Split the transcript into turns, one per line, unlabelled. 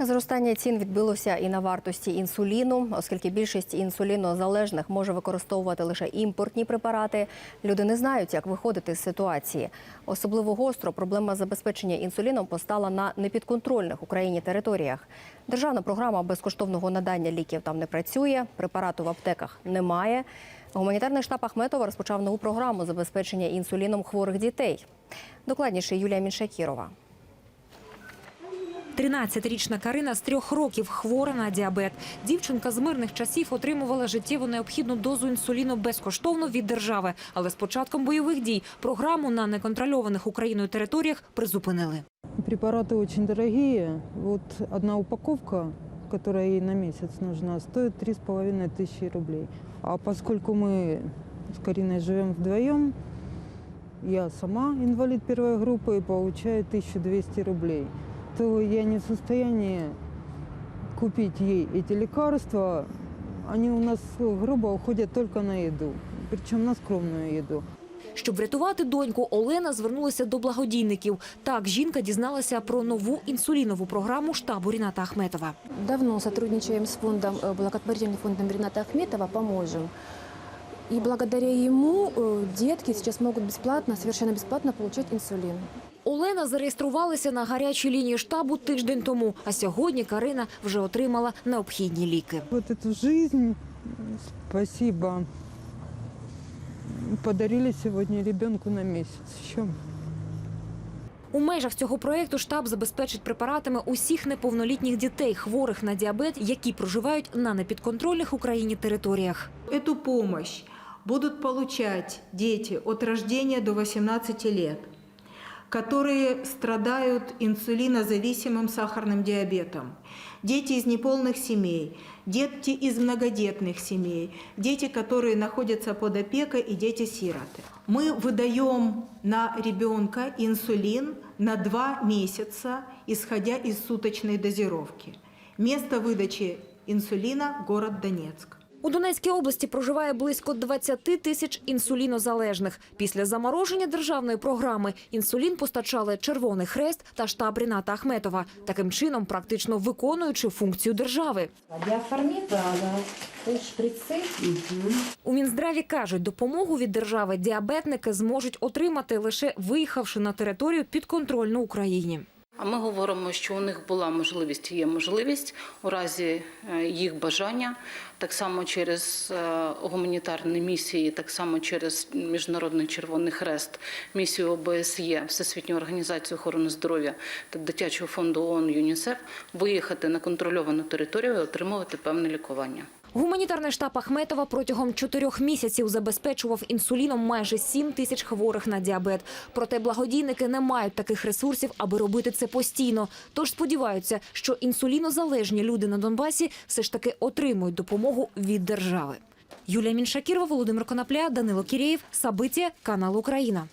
Зростання цін відбилося і на вартості інсуліну, оскільки більшість інсулінозалежних може використовувати лише імпортні препарати. Люди не знають, як виходити з ситуації. Особливо гостро проблема забезпечення інсуліном постала на непідконтрольних Україні територіях. Державна програма безкоштовного надання ліків там не працює, препарату в аптеках немає. Гуманітарний штаб Ахметова розпочав нову програму забезпечення інсуліном хворих дітей. Докладніше Юлія Міншакірова.
13-річна Карина з трьох років хвора на діабет. Дівчинка з мирних часів отримувала життєво необхідну дозу інсуліну безкоштовно від держави. Але з початком бойових дій програму на неконтрольованих Україною територіях призупинили.
Препараты очень дорогие. Вот одна упаковка, которая ей на месяц нужна, стоит три с половиной тысячи рублей. А поскольку мы с Кариной живем вдвоем, я сама инвалид первой группы и получаю 1200 рублей, то я не в состоянии купить ей эти лекарства. Они у нас грубо уходят только на еду, причем на скромную еду.
Щоб врятувати доньку, Олена звернулася до благодійників. Так жінка дізналася про нову інсулінову програму штабу Ріната Ахметова.
Давно сотрудничаем с фондом, э, благотворительным фондом Рената Ахметова «Поможем». И благодаря ему э, детки сейчас могут бесплатно, совершенно бесплатно получать инсулин.
Олена зареєструвалася на гарячій лінії штабу тиждень тому, а сьогодні Карина вже отримала необхідні ліки.
Вот эту жизнь, спасибо, подарили сегодня ребенку на месяц. Еще
У межах цього проєкту штаб забезпечить препаратами усіх неповнолітніх дітей, хворих на діабет, які проживають на непідконтрольних Україні територіях.
Эту помощь будут получать дети от рождения до 18 лет, которые страдают инсулинозависимым сахарным диабетом, дети из неполных семей, дети из многодетных семей, дети, которые находятся под опекой и дети-сироты. Мы выдаем на ребенка инсулин на два месяца, исходя из суточной дозировки. Место выдачи инсулина – город Донецк.
У Донецькій області проживає близько 20 тисяч інсулінозалежних. Після замороження державної програми інсулін постачали Червоний Хрест та штаб Ріната Ахметова, таким чином практично виконуючи функцію держави. У Мінздраві кажуть, допомогу від держави діабетники зможуть отримати лише виїхавши на територію підконтрольну Україні.
А ми говоримо, що у них була можливість, є можливість у разі е, їх бажання, так само через е, гуманітарні місії, так само через Міжнародний Червоний Хрест, місію ОБСЄ, Всесвітню організацію охорони здоров'я та дитячого фонду ООН ЮНІСЕФ виїхати на контрольовану територію і отримувати певне лікування.
Гуманітарний штаб Ахметова протягом чотирьох місяців забезпечував інсуліном майже 7 тисяч хворих на діабет. Проте благодійники не мають таких ресурсів, аби робити це постійно. Тож сподіваються, що інсулінозалежні люди на Донбасі все ж таки отримують допомогу від держави. Юлія Міншакірова, Володимир Конопля, Данило Кірєєв, Сабиття, канал Україна.